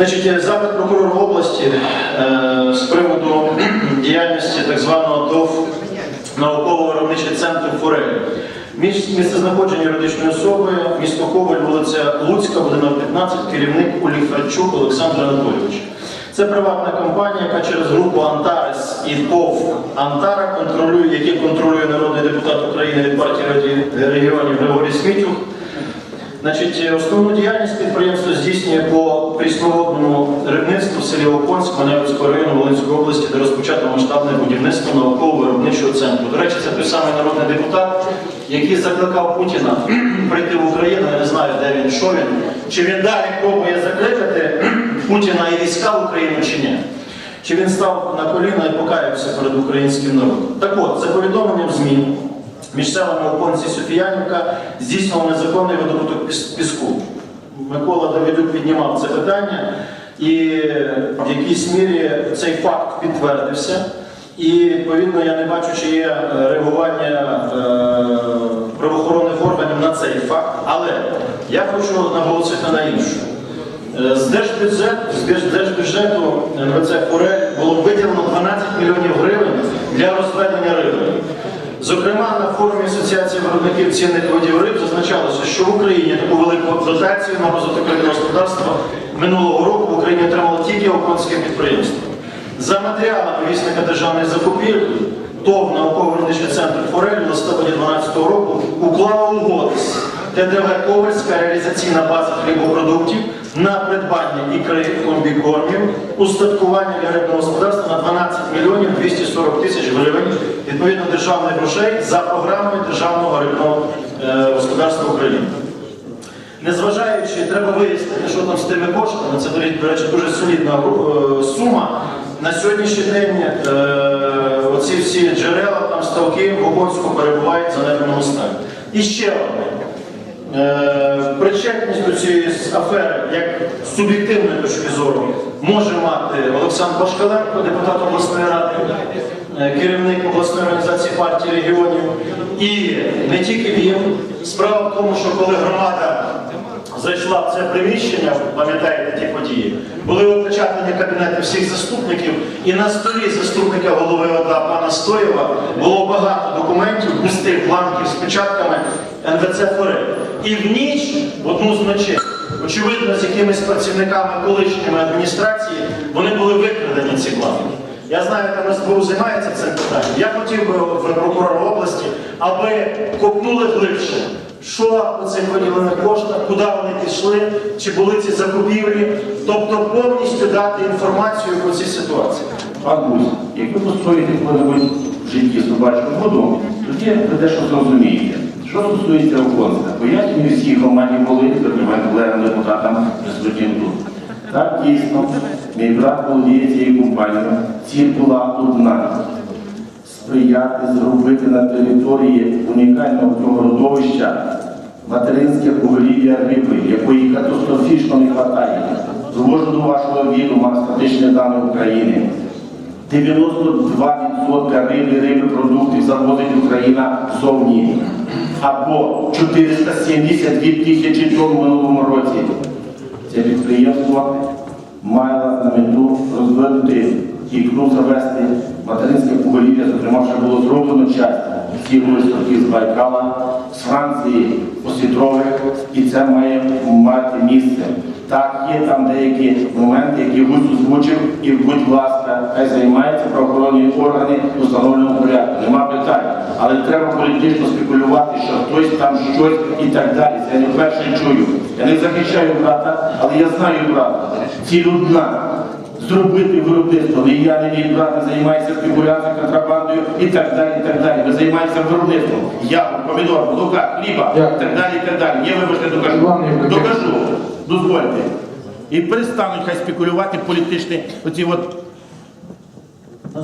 Значить, запит прокурора області е, з приводу діяльності так званого ТОВ науково-виробничий центр Форель. Міс- Місце знаходження юридичної особи, місто Коваль, вулиця Луцька, будинок 15, керівник Уліфрачук Олександр Анатолійович. Це приватна компанія, яка через групу Антарес і ТОВ Антара контролює, які контролює народний депутат України від партії регіонів Григорій Смітюк. Значить, е, основну діяльність підприємство здійснює по прісноводному рибництву в селі Оконськ Маневицького району Волинської області, де розпочато масштабне будівництво науково-виробничого центру. До речі, це той самий народний депутат, який закликав Путіна прийти в Україну. Я не знаю, де він, що він. Чи він далі пробує закликати Путіна і війська в Україну, чи ні? Чи він став на коліна і покаявся перед українським народом? Так от, за повідомленням ЗМІ, між селами Оконці Софіянівка здійснював незаконний видобуток піску. Микола Давидюк піднімав це питання, і в якійсь мірі цей факт підтвердився. І відповідно я не бачу, чи є е, реагування е, правоохоронних органів на цей факт. Але я хочу наголосити на іншому. Е, З держбюджету, з держ- держбюджету «Форель» було виділено 12 мільйонів гривень для розведення риби. Зокрема, на форумі Асоціації виробників цінних видів риб зазначалося, що в Україні таку велику дотацію на розвиток господарства минулого року в Україні отримало тільки оконське підприємство. За матеріалами вісника державної закупівлі ТОВ науково-виробничий центр «Форель» в листопаді 2012 року уклав угоду з ТДВ Ковальська реалізаційна база хлібопродуктів на придбання ікри комбікормів, устаткування для рибного господарства на 12 мільйонів 240 тисяч гривень відповідно державних грошей за програмою Державного рибного е, господарства України. Незважаючи, треба вияснити, що там з тими коштами, це, до речі, дуже солідна е, сума. На сьогоднішній день е, оці всі джерела, там ставки в Оконську перебувають в занедбаному стані. І ще одне. Е, причетність до цієї афери, як суб'єктивної точки зору, може мати Олександр Башкаленко, депутат обласної ради, керівник обласної організації партії регіонів. І не тільки він. Справа в тому, що коли громада зайшла в це приміщення, пам'ятаєте ті події, були опечатані кабінети всіх заступників, і на столі заступника голови ОДА пана Стоєва було багато документів, пустих бланків з печатками НВЦ «Форель». І в ніч, в одну з ночей, очевидно, з якимись працівниками колишніми адміністрації, вони були викрадені ці бланки. Я знаю, там СБУ займається цим питанням. Я хотів би прокурора області, аби копнули глибше, що у цих виділених коштах, куди вони пішли, чи були ці закупівлі, тобто повністю дати інформацію про ці ситуації. Пан Гусь, як ви построїте коли-небудь в житті собачку воду, тоді ви дещо зрозумієте. Що стосується Оконська, пояснюю всій громаді були, зокрема колегам депутатам присутнім. Так, дійсно, мій брат володіє цією компанією. Ціль була одна сприяти зробити на території унікального цього родовища материнське поголів'я риби, якої катастрофічно не вистачає. Довожу до вашого відома статичні дані України. 92% риби, риби продуктів завозить Україна зовні. Або 472 тисячі тонн в минулому році. Це підприємство має на мету розвинути ікру завести материнське поголів'я, зокрема, вже було зроблено часть ці виставки з Байкала, з Франції, освітрових, і це має мати місце. Так, є там деякі моменти, які Гусь озвучив, і будь ласка, хай займаються правоохоронні органи у Але не треба політично спекулювати, що хтось там щось і так далі. Це я не вперше чую. Я не захищаю брата, але я знаю брата. Ціль одна. Зробити виробництво. Не я, не мій брат не займається спекуляцією, контрабандою і так далі. і так далі. Ми займаємося виробництвом. Яблук, помідор, молока, хліба, і так далі, і так далі. Є, вибачте, докажу. Докажу. Дозвольте. І перестануть хай спекулювати політичні оці от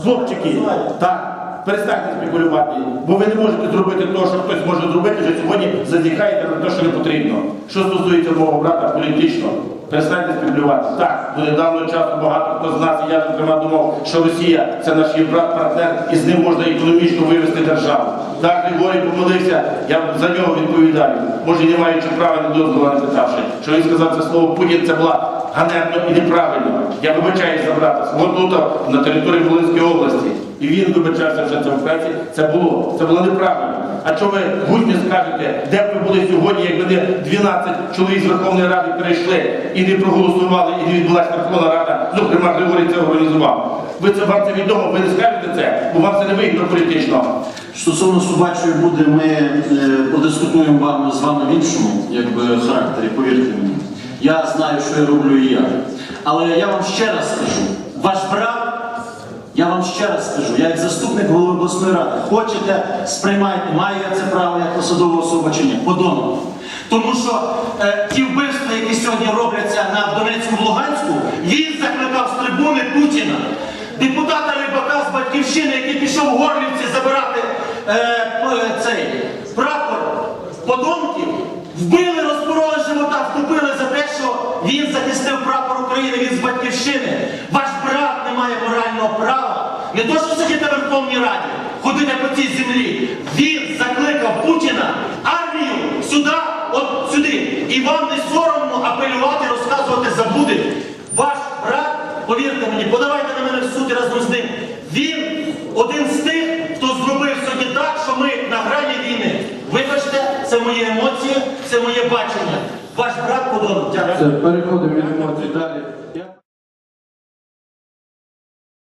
хлопчики. Так. Перестаньте спекулювати, бо ви не можете зробити те, що хтось може зробити, вже сьогодні зазіхаєте на те, що не потрібно. Що стосується мого брата політично, перестаньте спекулювати. Так, до недавнього часу багато хто з нас, і я зокрема думав, що Росія це наш є брат-партнер, і з ним можна економічно вивести державу. Так, Григорій помилився, я за нього відповідаю. Може, не маючи права не дозволу не питавши, що він сказав це слово Путін, це була ганебно і неправильно. Я вибачаюсь за брата свого тут на території Волинської області. І він вибачався вже цьому праці. Це було, це було неправильно. А що ви будьте скажете, де б ви були сьогодні, якби не 12 чоловік з Верховної Ради перейшли і не проголосували, і не відбулася Верховна Рада, зокрема Григорій це організував. Ви це вам це відомо, ви не скажете це, бо вам це не вигідно політично. Стосовно собачої буде, ми е, подискутуємо з вами в іншому якби, характері, повірте мені. Я знаю, що я роблю і я. Але я вам ще раз скажу, ваш брат, я вам ще раз скажу, я як заступник голови обласної ради, хочете, сприймайте, маю я це право як посадова особа чи ні, подонок. Тому що е, ті вбивства, які сьогодні робляться на Донецьку Луганську, він закликав з трибуни Путіна. Депутата Рибака з батьківщини, який пішов в Горлівці забирати е, цей прапор подонків, вбили, розпороли живота, вступили за те, що він захистив прапор України, він з батьківщини. Ваш брат не має морального права. Не то, що сидіти в Верховній Раді, ходити по цій землі. Він закликав Путіна армію сюди, от сюди. І вам не соромно апелювати, розказувати забуде. Ваш брат, повірте мені, подавайте на мене в суд разом з ним. Він один з тих, хто зробив сьогодні так, що ми на грані війни. Вибачте, це мої емоції, це моє бачення. Ваш брат. Все, переходимо від емоцій далі.